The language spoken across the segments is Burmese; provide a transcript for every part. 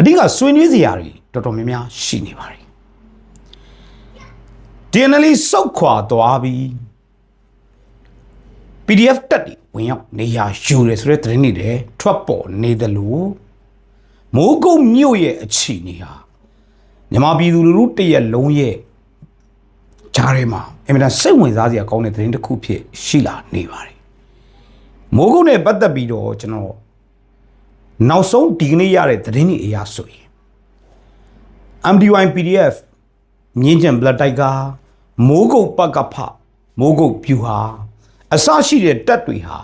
အဓိကဆွေးနွေးစရာတွေတော်တော်များများရှိနေပါတယ် DNL စုတ်ခွာသွားပြီး PDF တက်တွေဝင်ရောက်နေရာယူတယ်ဆိုတဲ့သတင်းတွေလည်းထွက်ပေါ်နေတယ်လို့မိုးကုတ်မြို့ရဲ့အခြေအနေဟာမြန်မာပြည်သူလူထုတရက်လုံးရဲ့ဂျားထဲမှာအင်မတန်စိတ်ဝင်စားစရာကောင်းတဲ့သတင်းတစ်ခုဖြစ်ရှိလာနေပါတယ်မိုးကုတ်နဲ့ပတ်သက်ပြီးတော့ကျွန်တော် နောက်ဆုံးဒီကနေ့ရတဲ့သတင်းတွေအရာဆိုရင် MDY PDF မြင်းကျန်ဘလက်တိုက်ကမိုးကုတ်ပကဖမိုးကုတ်ပြူဟာအစရှိတဲ့တက်တွေဟာ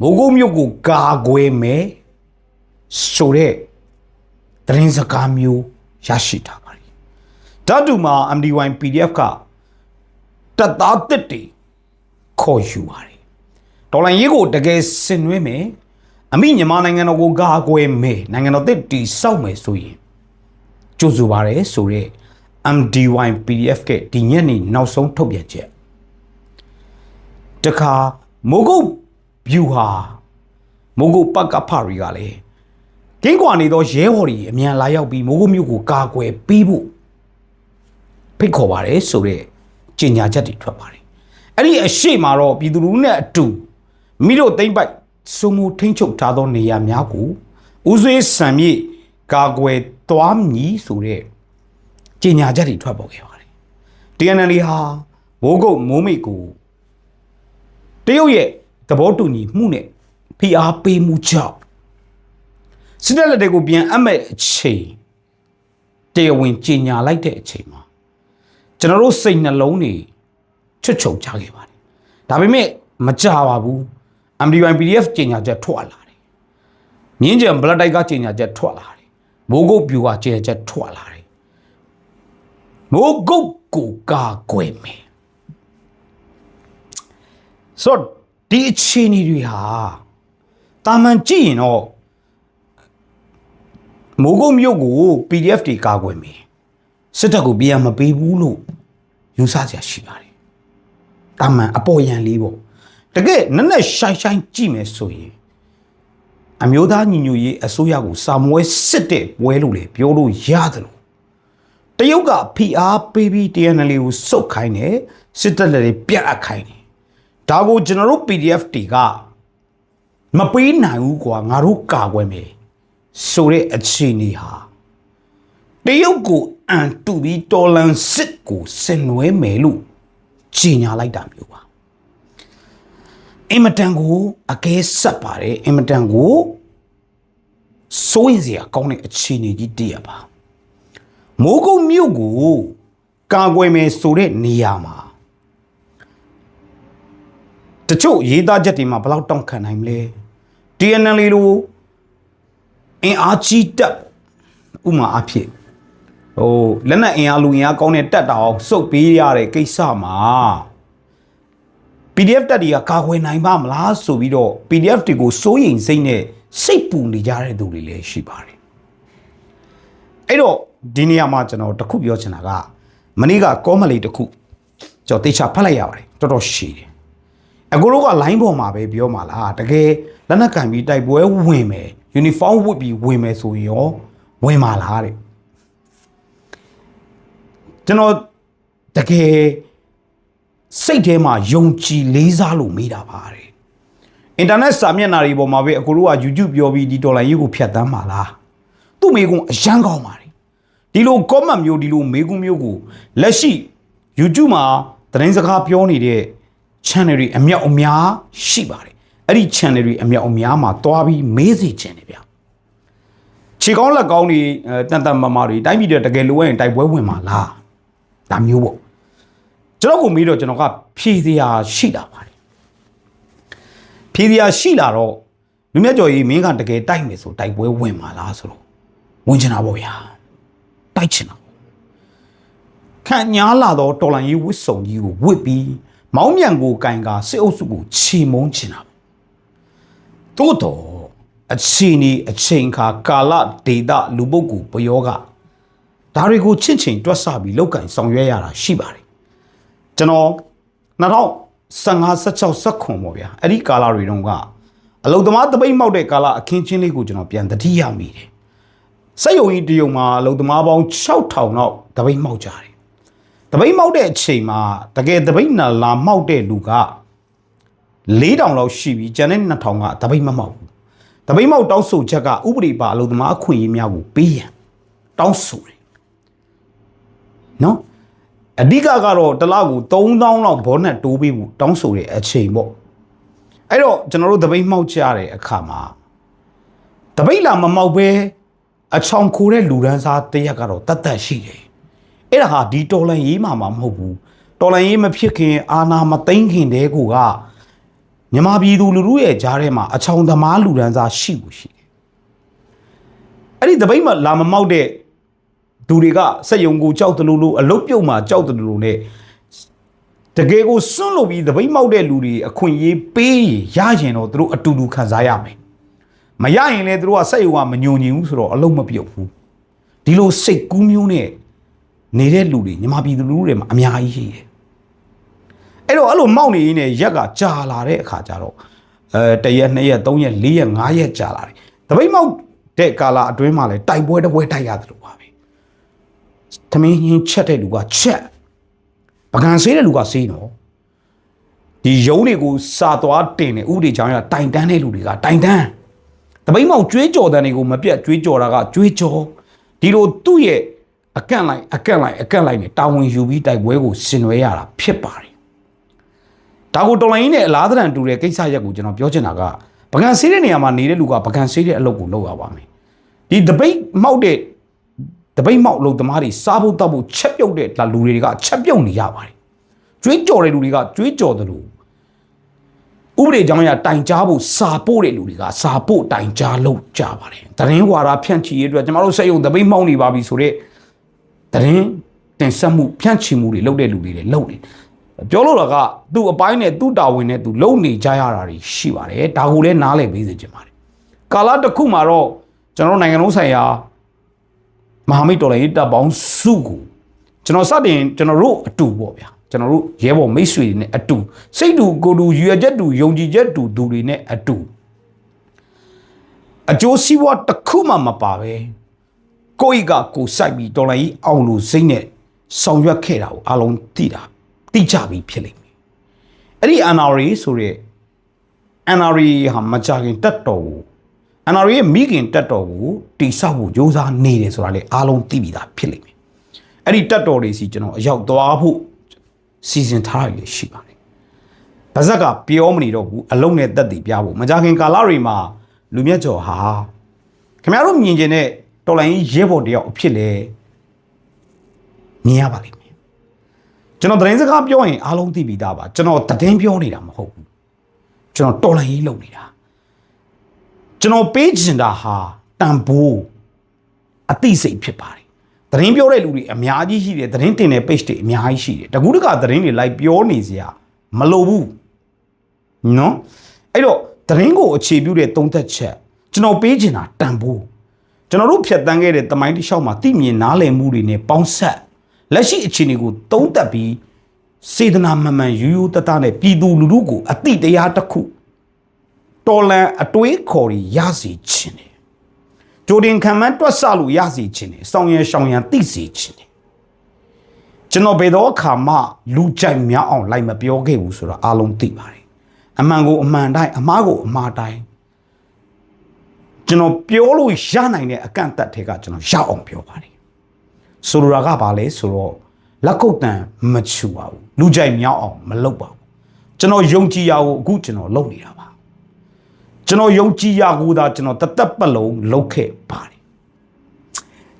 မိုးကုတ်မြို့ကိုကာကွယ်မယ်ဆိုတဲ့သတင်းစကားမျိုးရရှိထားပါတယ်ဓာတုမှာ MDY PDF ကတက်သားတစ်တွေခေါ်ယူပါတယ်ဒေါ်လာရေးကိုတကယ်ဆင်နွှဲမယ် အမိမြန်မာနိုင်ငံတော်ကိုကာကွယ်မယ်နိုင်ငံတော်တစ်တီစောက်မယ်ဆိုရင်ကြိုဆိုပါရယ်ဆိုတော့ MDY PDF ကဒီညနေနောက်ဆုံးထုတ်ပြန်ချက်တခါမိုးကုတ် view ဟာမိုးကုတ်ပကဖရီကလည်းကင်းကွာနေသောရဲဘော်တွေအမြန်လာရောက်ပြီးမိုးကုတ်မြို့ကိုကာကွယ်ပေးဖို့ဖိတ်ခေါ်ပါရယ်ဆိုတော့ကြေညာချက်တွေထွက်ပါတယ်အဲ့ဒီအရှိမတော့ပြည်သူလူထုနဲ့အတူမိတို့သိမ့်ပိုက် စုံမထိန်ချုပ်ထားသောနေရာများကိုဦးဆွေးစံမြေကာကွယ်သွားမည်ဆိုတဲ့ကြေညာချက်တွေထွက်ပေါ်ခဲ့ပါတယ် TNL ဟာမိုးကုတ်မိုးမိတ်ကိုတရုတ်ရဲ့သဘောတူညီမှုနဲ့ဖိအားပေးမှုကြောင့်စစ်တပ်လက်တွေကိုပြန်အပ်မဲ့အချိန်တရားဝင်ကြေညာလိုက်တဲ့အချိန်မှာကျွန်တော်တို့စိတ်နှလုံးတွေချွတ်ချုံကြခဲ့ပါတယ်ဒါပေမဲ့မကြပါဘူး MDY PDF ကြေညာချက်ထွက်လာတယ်မြင်းကြံဘလက်တိုက်ကကြေညာချက်ထွက်လာတယ်မိုးကုတ်ပြူကကြေညာချက်ထွက်လာတယ်မိုးကုတ်ကိုကာကွယ်မယ်ဆိုတော့ဒီအခြေအနေတွေဟာတာမန်ကြည့်ရင်တော့မိုးကုတ်မြို့ကို PDF တွေကာကွယ်မယ်စစ်တပ်ကိုပြန်မပေးဘူးလို့ယူဆစရာရှိပါတယ်တာမန်အပေါ်ယံလေးပေါ့ တကယ်နက်နက်ရှိုင်းရှိုင်းကြည့်မယ်ဆိုရင်အမျိုးသားညီညွတ်ရေးအစိုးရကိုစာမွဲစစ်တဲ့ပွဲလို့လေပြောလို့ရတယ်လို့တရုတ်ကဖိအားပေးပြီး TNL ကိုစုတ်ခိုင်းတယ်စစ်တပ်လည်းပြတ်အပ်ခိုင်းတယ်ဒါကိုကျွန်တော်တို့ PDF တွေကမပေးနိုင်ဘူးကွာငါတို့ကာကွယ်မယ်ဆိုတဲ့အခြေအနေဟာတရုတ်ကိုအန်တူပြီးတော်လန်စစ်ကိုဆင်နွှဲမယ်လို့ကြီးညာလိုက်တာမျိုးပါ အင်မတန်ကိုအကဲဆက်ပါတယ်အင်မတန်ကိုစိုးရင်စရာကောင်းတဲ့အခြေအနေကြီးတည်းရပါမိုးကုတ်မြို့ကိုကာကွယ်မယ်ဆိုတဲ့နေရာမှာတချို့ရေးသားချက်တွေမှာဘယ်လောက်တောင့်ခံနိုင်မလဲ TNL လို့အင်အားကြီးတက်ဥမာအဖြစ်ဟိုလက်နက်အင်အားလူအင်အားကောင်းတဲ့တက်တောင်စုပ်ပေးရတဲ့ကိစ္စမှာ PDF တက်တွေကကာကွယ်နိုင်ပါမလားဆိုပြီးတော့ PDF တွေကိုစိုးရိမ်စိတ်နဲ့စိတ်ပူနေကြတဲ့သူတွေလည်းရှိပါတယ်အဲ့တော့ဒီနေရာမှာကျွန်တော်တခုပြောချင်တာကမနေ့ကကောမလေးတခုကျွန်တော်တေချာဖတ်လိုက်ရပါတယ်တော်တော်ရှည်တယ်အကိုတို့က line ပေါ်မှာပဲပြောမှာလားတကယ်လက်နက်ကင်ပြီးတိုက်ပွဲဝင်မယ် uniform ဝတ်ပြီးဝင်မယ်ဆိုရင်ရောဝင်မှာလားတဲ့ကျွန်တော်တကယ် စိတ်ထဲမှာယုံကြည်လေးစားလို့မေးတာပါတဲ့အင်တာနက်စာမျက်နှာတွေပေါ်မှာပဲအကိုတို့က YouTube ပြောပြီးဒီဒေါ်လာရေးကိုဖြတ်တန်းပါလားသူ့မေကွန်းအရန်ကောင်းပါတယ်ဒီလို comment မျိုးဒီလိုမေကွန်းမျိုးကိုလက်ရှိ YouTube မှာသတင်းစကားပြောနေတဲ့ channel တွေအမြောက်အများရှိပါတယ်အဲ့ဒီ channel တွေအမြောက်အများမှာတွားပြီးမေးစီခြင်းတယ်ဗျခြေကောင်းလက်ကောင်းတွေအဲတန်တန်မာမာတွေတိုင်းပြည်တဲ့တကယ်လိုရရင်တိုက်ပွဲဝင်မှာလားဒါမျိုးပေါ့ ကျွန်တော်ကမေးတော့ကျွန်တော်ကဖြေစရာရှိတာပါတယ်ဖြေစရာရှိလာတော့လူမြတ်ကျော်ကြီးမင်းကတကယ်တိုက်မယ်ဆိုတိုက်ပွဲဝင်မှာလားဆိုတော့ဝင်ချင်တာပေါ့ဗျာတိုက်ချင်တာပေါ့ခံညားလာတော့တော်လန်ရေးဝစ်စုံကြီးကိုဝစ်ပြီးမောင်းမြန်ကိုကင်ကစစ်အုပ်စုကိုချီမုန်းချင်တာပေါ့သို့တော့အချိန်ဒီအချိန်ခါကာလဒေတာလူပုဂ္ဂိုလ်ဘယောကဒါတွေကိုချင့်ချိန်တွက်ဆပြီးလောက်ကင်ဆောင်ရွက်ရတာရှိပါတယ် ကျွန်တော်2015 16 16ပေါ့ဗျာအဲ့ဒီကာလတွေတုန်းကအလုသမားတပိတ်မောက်တဲ့ကာလအခင်းချင်းလေးကိုကျွန်တော်ပြန်တတိယမိတယ်စက်ယုံကြီးတယုံမှာအလုံသမားပေါင်း6000လောက်တပိတ်မှောက်ကြတယ်တပိတ်မှောက်တဲ့အချိန်မှာတကယ်တပိတ်နာလာမှောက်တဲ့လူက4000လောက်ရှိပြီကျန်တဲ့2000ကတပိတ်မမှောက်ဘူးတပိတ်မှောက်တောင်းဆိုချက်ကဥပဒေပါအလုံသမားအခွင့်အရေးများကိုပေးရန်တောင်းဆိုတယ်နော် အဓိကကတော့တစ်လောက်ကို3000လောက်ဘောနက်တိုးပေးဖို့တောင်းဆိုတဲ့အချိန်ပေါ့အဲ့တော့ကျွန်တော်တို့တပိတ်မှောက်ကြတဲ့အခါမှာတပိတ်လာမမှောက်ပဲအချောင်ခိုးတဲ့လူဒန်းစားတရက်ကတော့တတ်တတ်ရှိတယ်အဲ့ဒါဟာဒီတော်လန်ရေးမှာမဟုတ်ဘူးတော်လန်ရေးမဖြစ်ခင်အာနာမသိမ့်ခင်တည်းကိုကမြန်မာပြည်သူလူထုရဲ့ကြားထဲမှာအချောင်သမားလူဒန်းစားရှိကိုရှိတယ်အဲ့ဒီတပိတ်မှာလာမမောက်တဲ့ သူတွေကစက်ယုံကိုကြောက်တယ်လို့လို့အလုတ်ပြုတ်မှာကြောက်တယ်လို့နဲ့တကယ်ကိုစွန့်လို့ပြီးတပိတ်မောက်တဲ့လူတွေအခွင့်အရေးပေးရင်ရရင်တော့သူတို့အတူတူခံစားရမယ်မရရင်လည်းသူတို့ကစက်ယုံကမညုံညင်ဘူးဆိုတော့အလုံးမပြုတ်ဘူးဒီလိုစိတ်ကူးမျိုးနဲ့နေတဲ့လူတွေညီမပြည်သူလူတွေမှာအများကြီးရှိတယ်အဲ့တော့အဲ့လိုမောက်နေရင်းနဲ့ရက်ကကြာလာတဲ့အခါကျတော့အဲတရက်နှစ်ရက်သုံးရက်လေးရက်ငါးရက်ကြာလာတယ်တပိတ်မောက်တဲ့ကာလအတွင်းမှာလည်းတိုက်ပွဲတစ်ပွဲတိုက်ရတယ်လို့ပါပဲ သမင်းချင်းချက်တဲ့လူကချက်ပကံဆေးတဲ့လူကဆေးနော်ဒီယုံတွေကိုစာသွားတင်နေဥဒေချောင်းရတိုင်တန်းတဲ့လူတွေကတိုင်တန်းတပိတ်မောက်ကြွေးကြော်တဲ့တွေကိုမပြတ်ကြွေးကြော်တာကကြွေးကြော်ဒီလိုသူ့ရဲ့အကန့်လိုက်အကန့်လိုက်အကန့်လိုက်နဲ့တာဝန်ယူပြီးတိုက်ပွဲကိုဆင်နွှဲရတာဖြစ်ပါတယ်ဒါကိုတော်လိုင်းနဲ့အလားတန်တူတဲ့ကိစ္စရက်ကိုကျွန်တော်ပြောချင်တာကပကံဆေးတဲ့နေရာမှာနေတဲ့လူကပကံဆေးတဲ့အလုပ်ကိုလုပ်ရပါမယ်ဒီတပိတ်မောက်တဲ့ တပိတ်မောက်အလုပ်သမားတွေစားဖို့တောက်ဖို့ချက်ပြုတ်တဲ့လူတွေကချက်ပြုတ်နေရပါတယ်ကြွေးကြော်တဲ့လူတွေကကြွေးကြော်တယ်လို့ဥပဒေကြောင့်ရတိုင်ကြားဖို့စာပို့တဲ့လူတွေကစာပို့တိုင်ကြားလုပ်ကြပါတယ်တရင်ဝါဒဖြန့်ချီရေးအတွက်ကျွန်တော်တို့စက်ယုံတပိတ်မောက်နေပါပြီဆိုတော့တရင်တင်ဆက်မှုဖြန့်ချီမှုတွေလုပ်တဲ့လူတွေလည်းလုပ်နေပြောလို့တော့ကသူ့အပိုင်းနဲ့သူ့တာဝန်နဲ့သူလုပ်နေကြရတာတွေရှိပါတယ်ဒါကိုလည်းနားလည်ပေးစေချင်ပါတယ်ကာလတစ်ခုမှာတော့ကျွန်တော်တို့နိုင်ငံလုံးဆိုင်ရာ မဟာမိတ်တော်လှန်ရေးတပ်ပေါင်းစုကိုကျွန်တော်စတင်ကျွန်တော်တို့အတူပေါ့ဗျာကျွန်တော်တို့ရဲဘော်မိတ်ဆွေတွေနဲ့အတူစိတ်တူကိုယ်တူရွယ်ချက်တူယုံကြည်ချက်တူသူတွေနဲ့အတူအကျိုးစီးပွားတစ်ခုမှမပါပဲကိုယ့်ဤကကိုယ်စိုက်ပြီးတော်လှန်ရေးအောင်လို့စိတ်နဲ့ဆောင်ရွက်ခဲ့တာကိုအလုံးသိတာသိကြပြီးဖြစ်လိမ့်မယ်အဲ့ဒီ NRA ဆိုတဲ့ NRA ဟာမကြခင်တက်တော်ကို NRA ရဲ့မိခင်တက်တော်ကိုတိဆောက်ဖို့ကြိုးစားနေတယ်ဆိုတာလေအားလုံးသိပြီးသားဖြစ်လိမ့်မယ်။အဲ့ဒီတက်တော်တွေစီကျွန်တော်အရောက်သွားဖို့စီစဉ်ထားရရှိပါတယ်။ဗဇက်ကပြောမနေတော့ဘူးအလုံးနဲ့တက်တည်ပြဖို့မကြခင်ကာလတွေမှာလူမြတ်ကျော်ဟာခင်ဗျားတို့မြင်ကျင်တဲ့တော်လိုင်းကြီးရဲဘော်တယောက်အဖြစ်လေမြင်ရပါလိမ့်မယ်။ကျွန်တော်သတင်းစကားပြောရင်အားလုံးသိပြီးသားပါကျွန်တော်သတင်းပြောနေတာမဟုတ်ဘူး။ကျွန်တော်တော်လိုင်းကြီးလုပ်နေတာ။ ကျွန်တော်ပေးချင်တာဟာတန်ဖိုးအသိစိတ်ဖြစ်ပါတယ်သတင်းပြောတဲ့လူတွေအများကြီးရှိတယ်သတင်းတင်တဲ့ page တွေအများကြီးရှိတယ်တကူးတကသတင်းတွေလိုက်ပြောနေစရာမလိုဘူးနော်အဲ့တော့သတင်းကိုအခြေပြုတဲ့သုံးသက်ချက်ကျွန်တော်ပေးချင်တာတန်ဖိုးကျွန်တော်တို့ဖြတ်တန်းခဲ့တဲ့တမိုင်းတစ်လျှောက်မှာသိမြင်နားလည်မှုတွေနဲ့ပေါင်းဆက်လက်ရှိအခြေအနေကိုသုံးသပ်ပြီးစေတနာမှန်မှန်ယူယူတတနဲ့ပြည်သူလူထုကိုအတိတရားတစ်ခု တော်လန်အတွေးခေါ်တွေရစီခြင်းတယ်ဂျိုဒင်ခံမှန်းတွက်ဆလို့ရစီခြင်းတယ်စောင်းရရှောင်းရန်သိစီခြင်းတယ်ကျွန်တော်ဘယ်တော့အခါမှလူကြိုက်များအောင်လိုက်မပြောခဲ့ဘူးဆိုတော့အားလုံးသိပါတယ်အမှန်ကိုအမှန်တိုင်းအမှားကိုအမှားတိုင်းကျွန်တော်ပြောလို့ရနိုင်တဲ့အကန့်အသတ်တွေကကျွန်တော်ရအောင်ပြောပါတယ်ဆိုလိုတာကဘာလဲဆိုတော့လက်ကုပ်တန်မချူပါဘူးလူကြိုက်များအောင်မလုပ်ပါဘူးကျွန်တော်ယုံကြည်ရကိုအခုကျွန်တော်လုပ်နေတာပါ ကျွန်တော်ယုံကြည်ရကိုသာကျွန်တော်တသက်ပတ်လုံးလုပ်ခဲ့ပါတယ်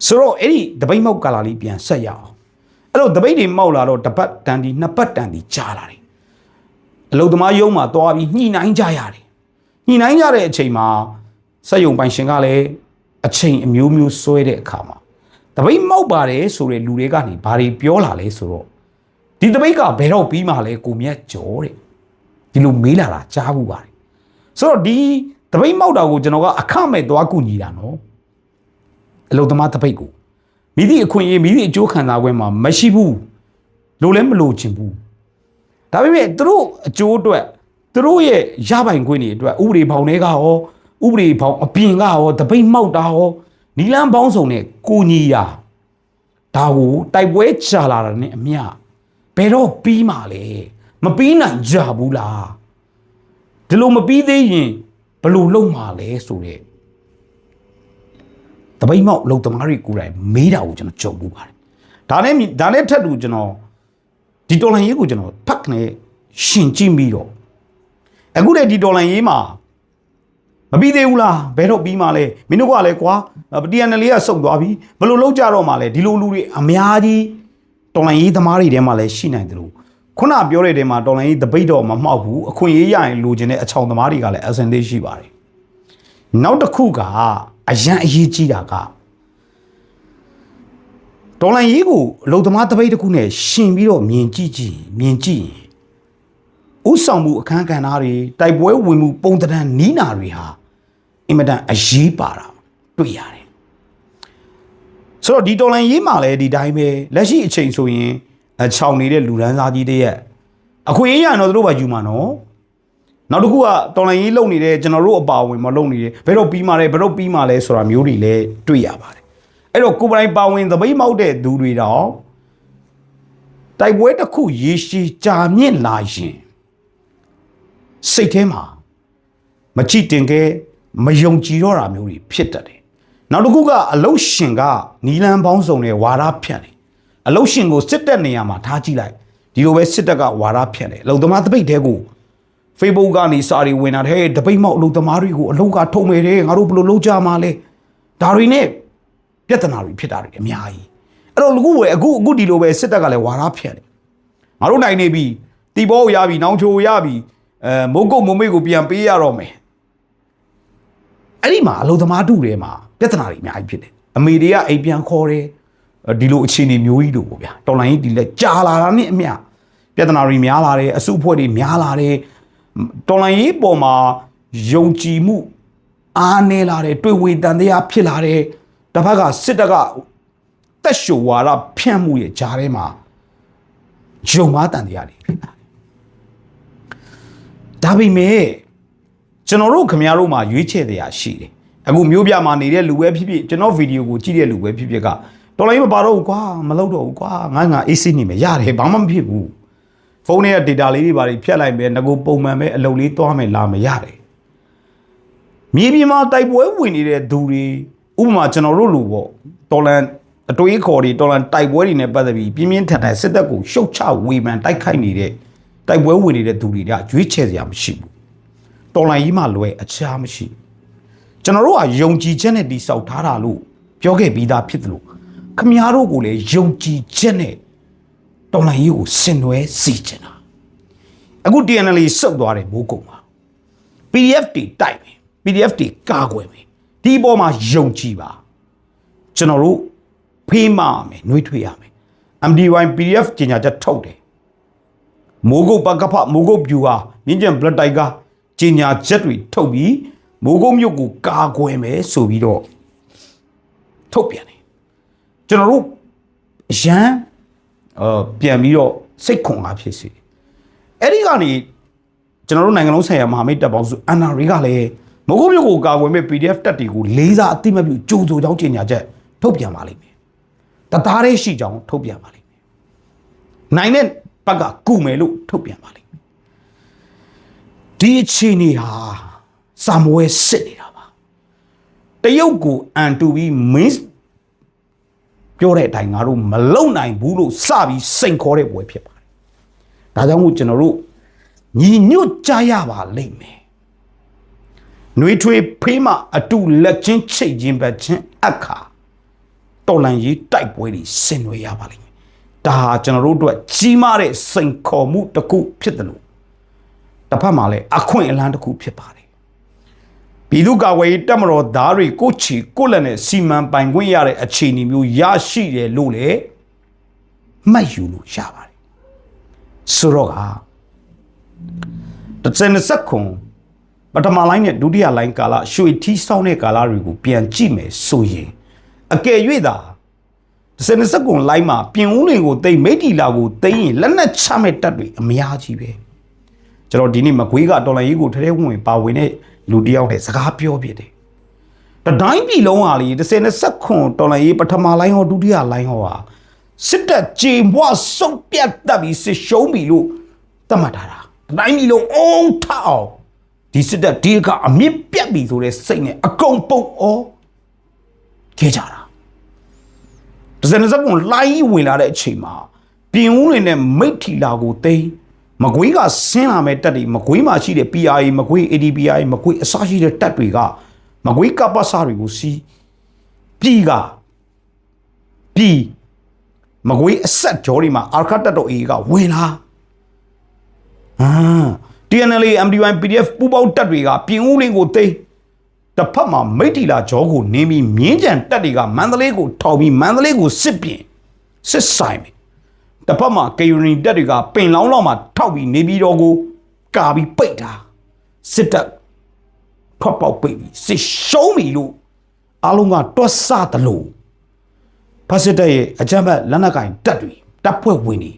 ဆိုတော့အဲ့ဒီတပိတ်မောက်ကာလာလေးပြန်ဆက်ရအောင်အဲ့တော့တပိတ်တွေမောက်လာတော့တပတ်တန်ဒီနှစ်ပတ်တန်ဒီကြားလာတယ်အလုသမားယုံမှာသွားပြီးညှိနှိုင်းကြရတယ်ညှိနှိုင်းကြတဲ့အချိန်မှာစက်ယုံပိုင်ရှင်ကလည်းအချိန်အမျိုးမျိုးဆွဲတဲ့အခါမှာတပိတ်မောက်ပါတယ်ဆိုတဲ့လူတွေကနေဘာတွေပြောလာလဲဆိုတော့ဒီတပိတ်ကဘယ်တော့ပြီးမှလဲကိုမြတ်ကျော်တဲ့ဒီလိုမေးလာတာကြားဘူးပါတယ် ဆိုတော့ဒီတပိတ်မောက်တာကိုကျွန်တော်ကအခမဲ့သွားကူညီတာနော်အလုသမားတပိတ်ကိုမိသည့်အခွင့်အရေးမိသည့်အကျိုးခံစား권မှာမရှိဘူးလို့လည်းမလို့ချင်ဘူးဒါပေမဲ့သူတို့အကျိုးအတွက်သူတို့ရဲ့ရပိုင်ခွင့်တွေအတွက်ဥပဒေဘောင်တွေကရောဥပဒေဘောင်အပြင်ကရောတပိတ်မောက်တာရောနီလန်းပေါင်းစုံနဲ့ကိုညီရာဒါကိုတိုက်ပွဲကြာလာတာနဲ့အမျှဘယ်တော့ပြီးမှလဲမပြီးနိုင်ကြဘူးလား ဒီလိုမပြီးသေးရင်ဘယ်လိုလုပ်မှလဲဆိုတဲ့တပိတ်မောက်လုံသမားတွေကိုယ်တိုင်မေးတာကိုကျွန်တော်ကြုံဘူးပါတယ်ဒါနဲ့မြဒါနဲ့ထက်တူကျွန်တော်ဒီတော်လိုင်းရေးကိုကျွန်တော်ဖတ်ကနေရှင်ကြည့်ပြီးတော့အခုလေဒီတော်လိုင်းရေးမှာမပြီးသေးဘူးလားဘယ်တော့ပြီးမှလဲမင်းတို့ကလည်းကွာပတီယန်နယ်လေးကစုပ်သွားပြီဘယ်လိုလုပ်ကြတော့မှလဲဒီလိုလူတွေအများကြီးတော်လိုင်းရေးသမားတွေထဲမှာလည်းရှိနိုင်တယ်လို့ ခုနပြောတဲ့တဲမှာတော်လိုင်းရေးတပိတ်တော့မမှောက်ဘူးအခွင့်အရေးရရင်လိုချင်တဲ့အချောင်သမားတွေကလည်းအစင်သေးရှိပါတယ်နောက်တစ်ခုကအရန်အရေးကြီးတာကတော်လိုင်းရေးကိုအလုံသမားတပိတ်တစ်ခုနဲ့ရှင်ပြီးတော့မြင်ကြည့်ကြည့်မြင်ကြည့်ရင်ဥဆောင်မှုအခန်းကဏ္ဍတွေတိုက်ပွဲဝင်မှုပုံသဏ္ဍာန်နီးနာတွေဟာအင်မတန်အရေးပါတာတွေ့ရတယ်ဆိုတော့ဒီတော်လိုင်းရေးမှာလည်းဒီတိုင်းပဲလက်ရှိအချိန်ဆိုရင် အချောင်နေတဲ့လူဒန်းစားကြီးတည်းရဲ့အခွင့်အရေးရတော့သူတို့ပါယူမှာနော်နောက်တစ်ခုကတော်လိုင်းရေးလုံနေတဲ့ကျွန်တော်တို့အပါအဝင်မလုံနေတယ်ဘယ်တော့ပြီးမှလဲဘယ်တော့ပြီးမှလဲဆိုတာမျိုးတွေလည်းတွေ့ရပါတယ်အဲ့တော့ကိုယ်ပိုင်ပါဝင်သပိတ်မောက်တဲ့သူတွေတော့တိုက်ပွဲတစ်ခုရေရှည်ကြာမြင့်လာရင်စိတ်ထဲမှာမကြည့်တင်ခဲ့မယုံကြည်တော့တာမျိုးတွေဖြစ်တတ်တယ်နောက်တစ်ခုကအလုတ်ရှင်ကနီလန်ပေါင်းစုံနဲ့ဝါရဖြန့်တယ် အလုတ်ရှင်ကိုစစ်တက်နေရမှာထားကြည့်လိုက်ဒီလိုပဲစစ်တက်ကဝါရဖြန့်တယ်အလုတ်သမားတပိတ်တဲကို Facebook ကနေစာတွေဝင်တာတဲ့တပိတ်မောက်အလုတ်သမားတွေကိုအလုတ်ကထုံနေတယ်ငါတို့ဘယ်လိုလုပ်ကြမှာလဲဒါတွေနဲ့ပြဿနာတွေဖြစ်တာတွေအများကြီးအဲ့တော့လူကဝယ်အခုအခုဒီလိုပဲစစ်တက်ကလည်းဝါရဖြန့်တယ်ငါတို့နိုင်နေပြီတီဘောကိုရပြီနောင်ချိုကိုရပြီအဲမိုးကုတ်မုံမေကိုပြန်ပေးရတော့မယ်အဲ့ဒီမှာအလုသမားတူတွေမှာပြဿနာတွေအများကြီးဖြစ်တယ်အမေတွေကအိမ်ပြန်ခေါ်တယ် ဒီလိုအခြေအနေမျိုးကြီးတို့ပေါ့ဗျာတော်လိုင်းကြီးဒီလက်ကြာလာတာနဲ့အမျှပြဿနာတွေများလာတယ်အစုအဖွဲ့တွေများလာတယ်တော်လိုင်းကြီးပေါ်မှာယုံကြည်မှုအားနည်းလာတယ်တွေ့ဝေတန်တရားဖြစ်လာတယ်တစ်ဖက်ကစစ်တပ်ကတက်ရှိုဝါဒဖြန့်မှုရဲ့ဂျားထဲမှာယုံမားတန်တရားတွေဖြစ်လာတယ်ဒါပေမဲ့ကျွန်တော်တို့ခင်ဗျားတို့မှာရွေးချယ်တရားရှိတယ်အခုမျိုးပြမှာနေတဲ့လူပဲဖြစ်ဖြစ်ကျွန်တော်ဗီဒီယိုကိုကြည့်တဲ့လူပဲဖြစ်ဖြစ်က တော်လိုင်းမပါတော့ဘူးကွာမလုပ်တော့ဘူးကွာငါငါအေးစိနေမယ်ရတယ်ဘာမှမဖြစ်ဘူးဖုန်းထဲက data လေးတွေပါဖြတ်လိုက်မယ်ငကိုပုံမှန်ပဲအလုပ်လေးသွားမယ်လာမယ်ရတယ်မြေပြင်မှာတိုက်ပွဲဝင်နေတဲ့သူတွေဥပမာကျွန်တော်တို့လူပေါ့တော်လန်အတွေးခေါ်တွေတော်လန်တိုက်ပွဲတွေနဲ့ပတ်သက်ပြီးပြင်းပြင်းထန်ထန်စစ်တပ်ကိုရှုတ်ချဝေဖန်တိုက်ခိုက်နေတဲ့တိုက်ပွဲဝင်နေတဲ့သူတွေကရွေးချယ်စရာမရှိဘူးတော်လန်ကြီးမှလွယ်အခြားမရှိဘူးကျွန်တော်တို့ကယုံကြည်ချက်နဲ့တိဆောက်ထားတာလို့ပြောခဲ့ပြီးသားဖြစ်တယ်လို့ ခမည်းတော်ကိုလည်းယုံကြည်ချက်နဲ့တော်လိုင်းကြီးကိုဆင်နွှဲစီချင်တာအခု TNL စုပ်သွားတယ်မိုးကုံမှာ PDF တွေတိုက်မယ် PDF တွေကာကွယ်မယ်ဒီအပေါ်မှာယုံကြည်ပါကျွန်တော်တို့ဖေးမရမယ်နှွေးထွေးရမယ် MDY PDF ကြီးညာချက်ထုတ်တယ်မိုးကုတ်ပကဖမိုးကုတ်ပြူဟာမြင်းကျန်ဘလက်တိုက်ကကြီးညာချက်တွေထုတ်ပြီးမိုးကုတ်မြို့ကိုကာကွယ်မယ်ဆိုပြီးတော့ထုတ်ပြန်တယ် ကျွန်တော်တို့အရန်အာပြန်ပြီးတော့စိတ်ခွန်အားဖြစ်စေအဲ့ဒီကနေကျွန်တော်တို့နိုင်ငံလုံးဆိုင်ရာမဟာမိတ်တပ်ပေါင်းစု NRA ကလည်းမဟုတ်မျိုးကိုကာကွယ်မဲ့ PDF တပ်တွေကိုလေးစားအတိမပြုကြိုးစိုးကြောင်းကြေညာချက်ထုတ်ပြန်ပါလိမ့်မယ်တသားလေးရှိကြောင်းထုတ်ပြန်ပါလိမ့်မယ်နိုင်တဲ့ဘက်ကကုမယ်လို့ထုတ်ပြန်ပါလိမ့်မယ်ဒီအခြေအနေဟာစာမွေးစစ်နေတာပါတရုတ်ကိုအန်တူပြီး main ပြောတဲ့အတိုင်းငါတို့မလုံနိုင်ဘူးလို့စပြီးစိန်ခေါ်တဲ့ပွဲဖြစ်ပါတယ်။ဒါကြောင့်မို့ကျွန်တော်တို့ညီညွတ်ကြရပါလိမ့်မယ်။နှွေးထွေးဖေးမှအတူလက်ချင်းချိတ်ချင်းပဲချင်းအခါတော်လန်ရေးတိုက်ပွဲတွေဆင်နွှဲရပါလိမ့်မယ်။ဒါဟာကျွန်တော်တို့အတွက်ကြီးမားတဲ့စိန်ခေါ်မှုတစ်ခုဖြစ်တယ်လို့တစ်ဖက်မှာလည်းအခွင့်အလမ်းတစ်ခုဖြစ်ပါတယ် ပြည်သူ့ကာကွယ်ရေးတပ်မတော်သားတွေကိုချီကိုလက်နဲ့စီမံပိုင်ခွင့်ရတဲ့အခြေအနေမျိုးရရှိတယ်လို့လေမှတ်ယူလို့ရပါတယ်ဆိုတော့ကတစ်စနစက်ခွန်ပထမလိုင်းနဲ့ဒုတိယလိုင်းကာလရွှေထီးဆောင်တဲ့ကာလတွေကိုပြန်ကြည့်မယ်ဆိုရင်အကယ်၍သာတစ်စနစက်ခွန်လိုင်းမှာပြင်ဦးလင်ကိုတိတ်မိတ်တီလာကိုတိတ်ရင်လက်နက်ချမဲ့တပ်တွေအများကြီးပဲကျွန်တော်ဒီနေ့မကွေးကတော်လိုင်းကြီးကိုထဲထဲဝင်ဝင်ပါဝင်တဲ့ လူတယောက်နဲ့စကားပြောပြတယ်တတိုင်းပြည်လုံးဟာလေ30နဲ့ဆက်ခွန်တော်လိုင်းရေးပထမလိုင်းဟောဒုတိယလိုင်းဟောဟာစစ်တပ်ကြေမွစုပ်ပြတ်တက်ပြီးစစ်ရှုံးပြီလို့သတ်မှတ်ထားတာတတိုင်းပြည်လုံးအုံထအောင်ဒီစစ်တပ်ဒီကအမြင့်ပြတ်ပြီဆိုတဲ့စိတ်နဲ့အကုန်ပုတ်ဩခဲ့ကြတာ30နဲ့ဆက်ခွန်လိုင်းဝင်လာတဲ့အချိန်မှာပြင်ဦးတွေနဲ့မိတ်ထီလာကိုတိန်း မကွေးကဆင်းလာမဲ့တက်တွေမကွေးမှာရှိတဲ့ PRA မကွေး ADPI မကွေးအစားရှိတဲ့တက်တွေကမကွေးကပ္ပစာတွေကိုစီးပြည်ကပြည်မကွေးအဆက်ကြောတွေမှာအာခတ်တက်တော်အေးကဝင်လာဟမ် TNL MDY PDF ပူပေါင်းတက်တွေကပြင်ဦးလေးကိုသိမ်းတစ်ဖက်မှာမိတ်တီလာဂျောကိုနင်းပြီးမြင်းကြံတက်တွေကမန္တလေးကိုထောက်ပြီးမန္တလေးကိုစစ်ပြင်စစ်ဆိုင်ပြီ တစ်ဖက်မှာကေယူနီတက်တွေကပင်လောင်းလောက်မှာထောက်ပြီးနေပြီးတော့ကိုကာပြီးပိတ်တာစစ်တပ်ထွက်ပေါက်ပိတ်ပြီးစစ်ရှုံးပြီလို့အားလုံးကတွတ်ဆသလို့ဖက်စစ်တပ်ရဲ့အကြမ်းဖက်လက်နက်ကင်တက်တွေတပ်ဖွဲ့ဝင်တွေ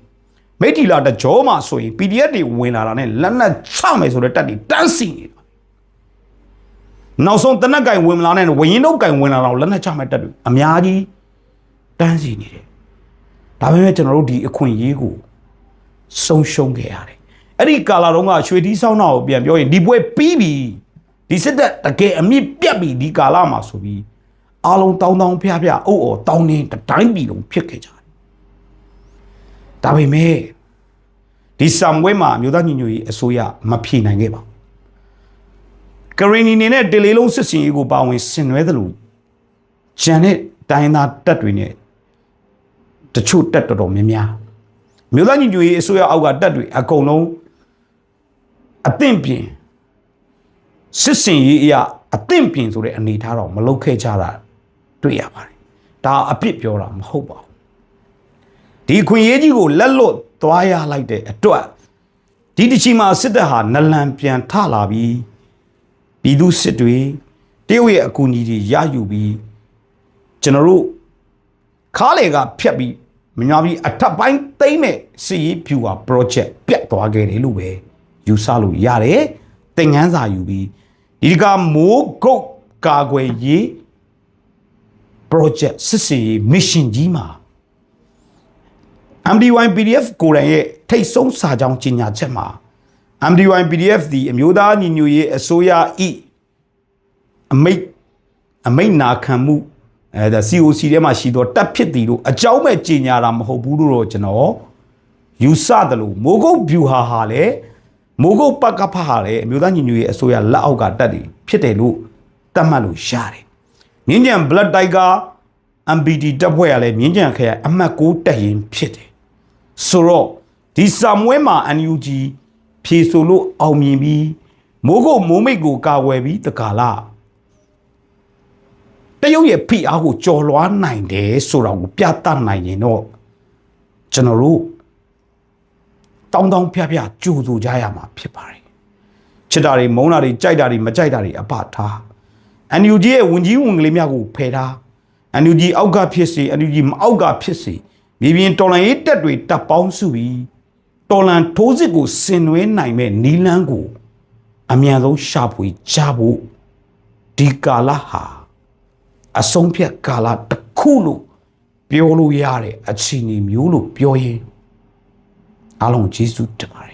မိတ်တီလာတကြောမှာဆိုရင် PDF တွေဝင်လာတာနဲ့လက်နက်ချမယ်ဆိုတဲ့တက်တွေတန်းစီနေတာနောက်ဆုံးတနက်ကင်ဝင်မလာနဲ့ဝရင်တော့ကင်ဝင်လာတော့လက်နက်ချမယ်တက်တွေအများကြီးတန်းစီနေတယ် ဒါပေမဲ့ကျွန်တော်တို့ဒီအခွင့်အရေးကိုဆုံးရှုံးခဲ့ရတယ်အဲ့ဒီကာလာတုန်းကရွှေတီးဆောင်းတာကိုပြန်ပြောရင်ဒီပွဲပြီးပြီဒီစစ်တပ်တကယ်အမြင့်ပြတ်ပြီဒီကာလာမှာဆိုပြီးအားလုံးတောင်းတောင်းဖျားဖျားအုပ်အော်တောင်းနေတတိုင်းပြည်လုံးဖြစ်ခဲ့ကြတယ်ဒါပေမဲ့ဒီဆမ်ဝဲမှာအမျိုးသားညီညွတ်ရေးအစိုးရမဖြေနိုင်ခဲ့ပါဘူးကရင်နီနေနဲ့တလေးလုံးစစ်စင်ရေးကိုပါဝင်ဆင်နွှဲသလိုဂျန်နဲ့တိုင်းသားတက်တွေနဲ့ တချို့တက်တော်တော်များများမြို့သားညီညွတ်ရေးအစိုးရအောက်ကတက်တွေအကုန်လုံးအသင့်ပြင်စစ်စင်ရေးအရာအသင့်ပြင်ဆိုတဲ့အနေထားတော့မလုပ်ခဲ့ကြတာတွေ့ရပါတယ်ဒါအပြစ်ပြောတာမဟုတ်ပါဘူးဒီခွင့်ရေးကြီးကိုလက်လွတ်သွားရလိုက်တဲ့အတွက်ဒီတစ်ချိန်မှာစစ်တပ်ဟာနလန်ပြန်ထလာပြီးပြည်သူစစ်တွေတရုတ်ရဲ့အကူအညီတွေရယူပြီးကျွန်တော်တို့ခါလေကဖြတ်ပြီး မညာပြီးအထပ်ပိုင်းသိမ့်မဲ့စီရေးဖြူဟာ project ပြတ်သွားခဲ့တယ်လို့ပဲယူဆလို့ရတယ်သင်ငန်းစာယူပြီးဒီကမိုးကုတ်ကာကွယ်ရေး project စစ်စီရေး mission ကြီးမှာ MDY PDF ကိုယ်တိုင်ရဲ့ထိတ်ဆုံးစာကြောင်းကြီးညာချက်မှာ MDY PDF ဒီအမျိုးသားညီညွတ်ရေးအစိုးရဤအမိတ်အမိတ်နာခံမှု အဲဒါ COC ထဲမှာရှိတော့တက်ဖြစ်သည်လို့အကြောင်းမဲ့ကြီးညာတာမဟုတ်ဘူးလို့တော့ကျွန်တော်ယူဆတယ်လို့မိုးကုတ် view ဟာဟာလေမိုးကုတ်ပကဖဟာလေအမျိုးသားညီညွတ်ရေးအစိုးရလက်အောက်ကတက်တယ်ဖြစ်တယ်လို့တတ်မှတ်လို့ရတယ်မြင်းကြံ blood tiger MBD တပ်ဖွဲ့ရလဲမြင်းကြံခရိုင်အမှတ်6တက်ရင်ဖြစ်တယ်ဆိုတော့ဒီစာမွဲမှာ NUG ဖြေဆိုလို့အောင်မြင်ပြီးမိုးကုတ်မိုးမိတ်ကိုကာဝယ်ပြီးတကာလာ တရုတ်ရဲ့ဖိအားကိုကြော်လွားနိုင်တယ်ဆိုတော့ကိုပြသနိုင်ရင်တော့ကျွန်တော်တို့တောင်းတောင်းဖျားဖျားကြိုဆိုကြရမှာဖြစ်ပါတယ်ချစ်တာတွေမုန်းတာတွေကြိုက်တာတွေမကြိုက်တာတွေအပထား NUG ရဲ့ဝင်ကြီးဝင်ကလေးများကိုဖယ်ထား NUG အောက်ကဖြစ်စေ NUG မအောက်ကဖြစ်စေမြေပြင်တော်လန်ရေးတက်တွေတပ်ပေါင်းစုပြီးတော်လန်ထိုးစစ်ကိုဆင်နွှဲနိုင်မဲ့နီလန်းကို အမြန်ဆုံးရှာဖွေကြဖို့ဒီကာလဟာ အဆုံးဖြတ်ကာလတစ်ခုလို့ပြောလို့ရတဲ့အခြေအနေမျိုးလို့ပြောရင်အားလုံးကျေးဇူးတင်ပါတယ်